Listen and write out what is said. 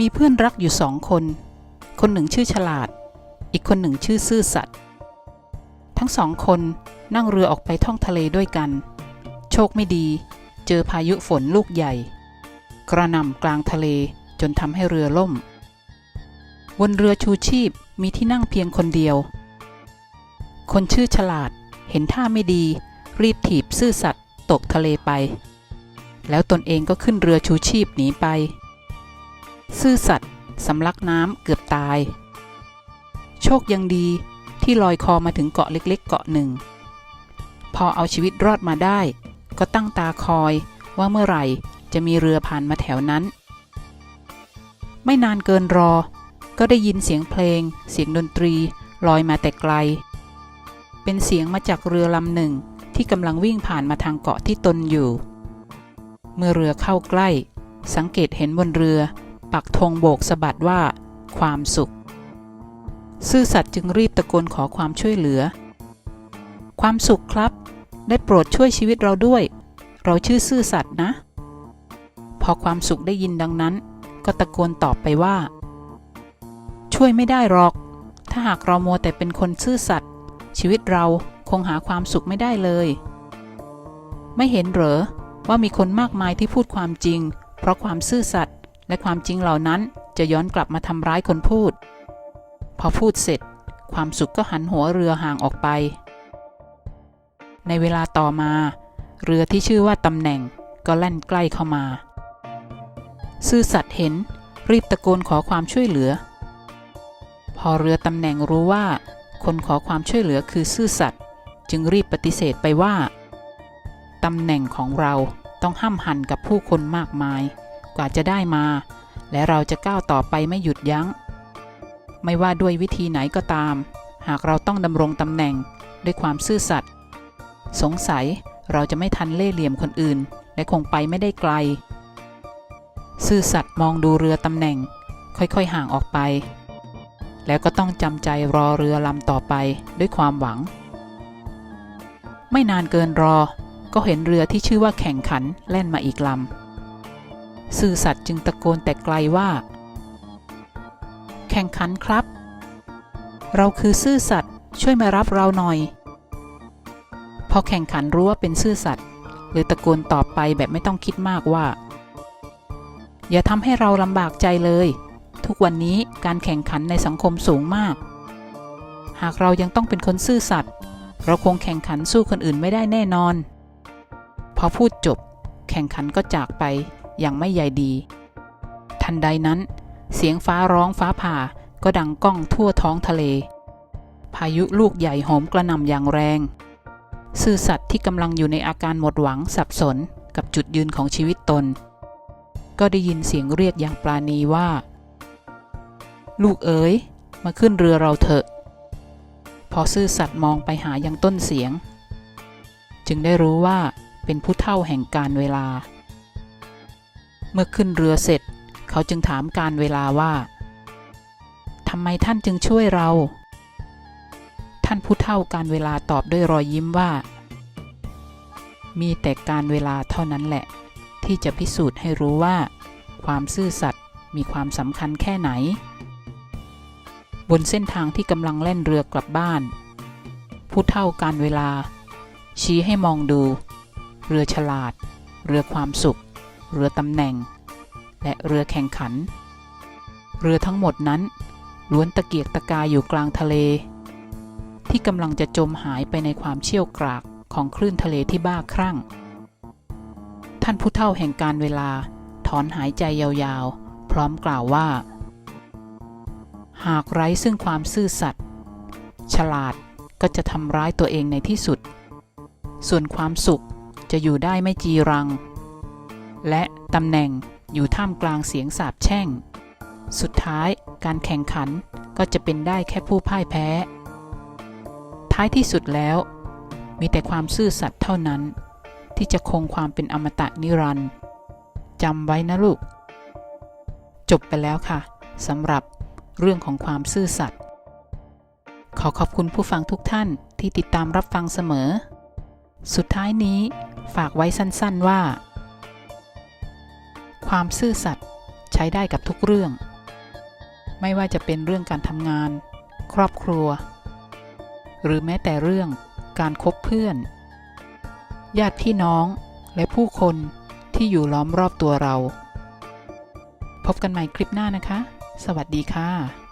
มีเพื่อนรักอยู่สองคน คนหนึ่งชื่อฉลาด อีกคนหนึ่งชื่อซื่อสัตย์ ทั้งสองคนนั่งเรือออกไปท่องทะเลด้วยกัน โชคไม่ดี เจอพายุฝนลูกใหญ่ กระหน่ำกลางทะเลจนทำให้เรือล่ม บนเรือชูชีพมีที่นั่งเพียงคนเดียว คนชื่อฉลาดเห็นท่าไม่ดี รีบถีบซื่อสัตย์ตกทะเลไป แล้วตนเองก็ขึ้นเรือชูชีพหนีไป ซื่อสัตย์สำลักน้ำเกือบตาย โชคยังดีที่ลอยคอมาถึงเกาะเล็กๆ เกาะหนึ่ง พอเอาชีวิตรอดมาได้ ก็ตั้งตาคอยว่าเมื่อไหร่จะมีเรือผ่านมาแถวนั้น ไม่นานเกินรอ ก็ได้ยินเสียงเพลง เสียงดนตรีลอยมาแต่ไกล เป็นเสียงมาจากเรือลำหนึ่งที่กำลังวิ่งผ่านมาทางเกาะที่ตนอยู่ เมื่อเรือเข้าใกล้ สังเกตเห็นบนเรือ ปักธงโบกสะบัดว่า ความสุข ซื่อสัตย์จึงรีบตะโกนขอความช่วยเหลือ ความสุขครับ ได้โปรดช่วยชีวิตเราด้วย เราชื่อซื่อสัตย์นะ พอความสุขได้ยินดังนั้น ก็ตะโกนตอบไปว่า ช่วยไม่ได้หรอก ถ้าหากเรามัวแต่เป็นคนซื่อสัตย์ชีวิตเราคงหาความสุขไม่ได้เลย ไม่เห็นเหรอว่ามีคนมากมายที่พูดความจริง เพราะความซื่อสัตย์ และความจริงเหล่านั้นจะย้อนกลับมาทำร้ายคนพูด พอพูดเสร็จ ความสุขก็หันหัวเรือห่างออกไป ในเวลาต่อมา เรือที่ชื่อว่าตำแหน่งก็แล่นใกล้เข้ามา ซื่อสัตย์เห็นรีบตะโกนขอความช่วยเหลือ พอเรือตำแหน่งรู้ว่า คนขอความช่วยเหลือคือซื่อสัตย์จึงรีบปฏิเสธไปว่าตำแหน่งของเราต้องห้ามหันกับผู้คนมากมาย กว่าจะได้มา และเราจะก้าวต่อไปไม่หยุดยัง้ง ไม่ว่าด้วยวิธีไหนก็ตาม หากเราต้องดำรงตำแหน่งด้วยความซื่อสัตย์สงสัยเราจะไม่ทันเล่ห์เหลี่ยมคนอื่น และคงไปไม่ได้ไกล ซื่อสัตย์มองดูเรือตำแหน่ง ค่อยๆห่างออกไป แล้วก็ต้องจำใจรอเรือลำต่อไปด้วยความหวัง ไม่นานเกินรอก็เห็นเรือที่ชื่อว่าแข่งขันแล่นมาอีกลำ ซื่อสัตย์จึงตะโกนแต่ไกลว่า แข่งขันครับ เราคือซื่อสัตย์ช่วยมารับเราหน่อย พอแข่งขันรู้ว่าเป็นซื่อสัตย์เลยตะโกนตอบไปแบบไม่ต้องคิดมากว่า อย่าทำให้เราลำบากใจเลย ทุกวันนี้การแข่งขันในสังคมสูงมาก หากเรายังต้องเป็นคนซื่อสัตย์เราคงแข่งขันสู้คนอื่นไม่ได้แน่นอน พอพูดจบ แข่งขันก็จากไป อย่างไม่ใยดี ทันใดนั้น เสียงฟ้าร้องฟ้าผ่าก็ดังก้องทั่วท้องทะเล พายุลูกใหญ่โหมกระหน่ำอย่างแรง ซื่อสัตย์ที่กำลังอยู่ในอาการหมดหวังสับสนกับจุดยืนของชีวิตตน ก็ได้ยินเสียงเรียกอย่างปราณีว่า ลูกเอ๋ย มาขึ้นเรือเราเถอะ พอซื่อสัตย์มองไปหายังต้นเสียง จึงได้รู้ว่าเป็นผู้เฒ่าแห่งการเวลา เมื่อขึ้นเรือเสร็จ เขาจึงถามการเวลาว่าทำไมท่านจึงช่วยเรา ท่านผู้เฒ่าการเวลาตอบด้วยรอยยิ้มว่า มีแต่การเวลาเท่านั้นแหละ ที่จะพิสูจน์ให้รู้ว่า ความซื่อสัตย์มีความสำคัญแค่ไหน บนเส้นทางที่กำลังแล่นเรือกลับบ้าน ผู้เฒ่าการเวลา ชี้ให้มองดู เรือฉลาด เรือความสุข เรือตำแหน่ง และเรือแข่งขัน เรือทั้งหมดนั้น ล้วนตะเกียกตะกายอยู่กลางทะเล ที่กำลังจะจมหายไปในความเชี่ยวกรากของคลื่นทะเลที่บ้าคลั่ง ท่านผู้เฒ่าแห่งการเวลาถอนหายใจยาวๆ พร้อมกล่าวว่า หากไร้ซึ่งความซื่อสัตย์ฉลาดก็จะทำร้ายตัวเองในที่สุด ส่วนความสุขจะอยู่ได้ไม่จีรัง และตำแหน่งอยู่ท่ามกลางเสียงสาบแช่ง สุดท้ายการแข่งขันก็จะเป็นได้แค่ผู้พ่ายแพ้ ท้ายที่สุดแล้ว มีแต่ความซื่อสัตย์เท่านั้น ที่จะคงความเป็นอมตะนิรันดร์จำไว้นะลูก จบไปแล้วค่ะสำหรับเรื่องของความซื่อสัตย์ขอขอบคุณผู้ฟังทุกท่านที่ติดตามรับฟังเสมอ สุดท้ายนี้ฝากไว้สั้นๆว่า ความซื่อสัตย์ใช้ได้กับทุกเรื่อง ไม่ว่าจะเป็นเรื่องการทำงาน ครอบครัว หรือแม้แต่เรื่องการคบเพื่อน ญาติพี่น้องและผู้คนที่อยู่ล้อมรอบตัวเรา พบกันใหม่คลิปหน้านะคะ สวัสดีค่ะ